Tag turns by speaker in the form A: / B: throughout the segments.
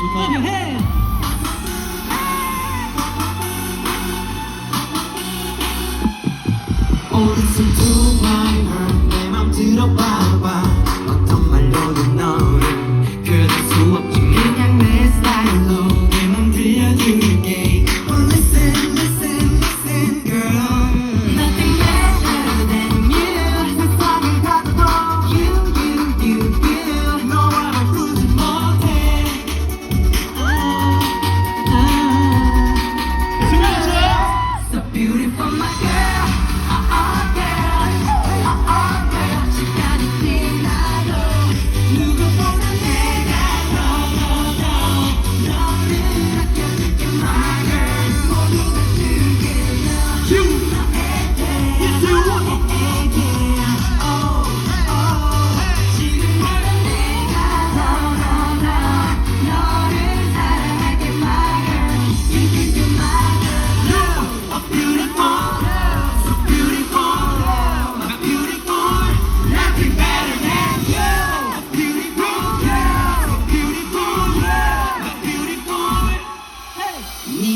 A: Clap your
B: hands. Oh, listen to my word. 내맘 들어봐.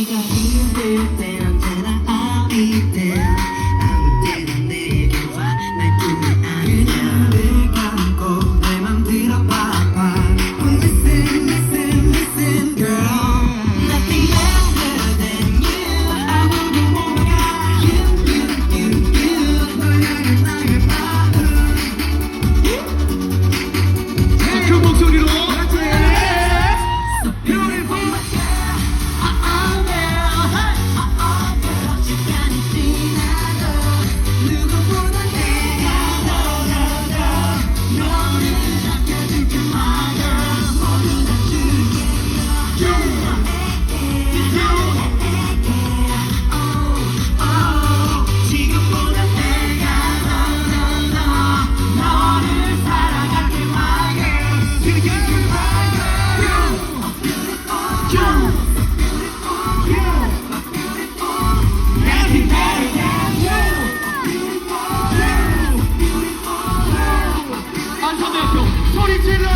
B: 네가 힘들 때
A: 소리 질러!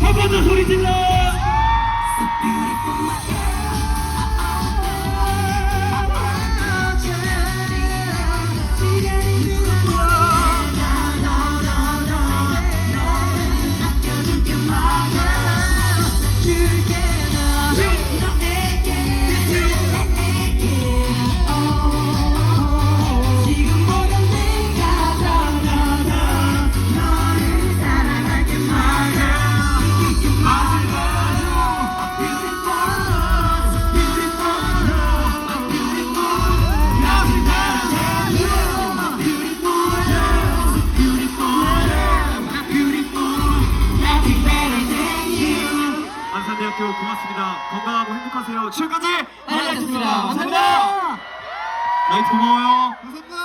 A: 한 번 더 소리 질러! 건강하고 행복하세요. 지금까지
B: 네, 하이라이트입니다.
A: 감사합니다. 라이트 고마워요. 감사합니다.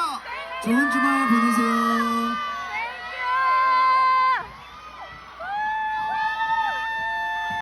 B: 좋은 주말 보내세요.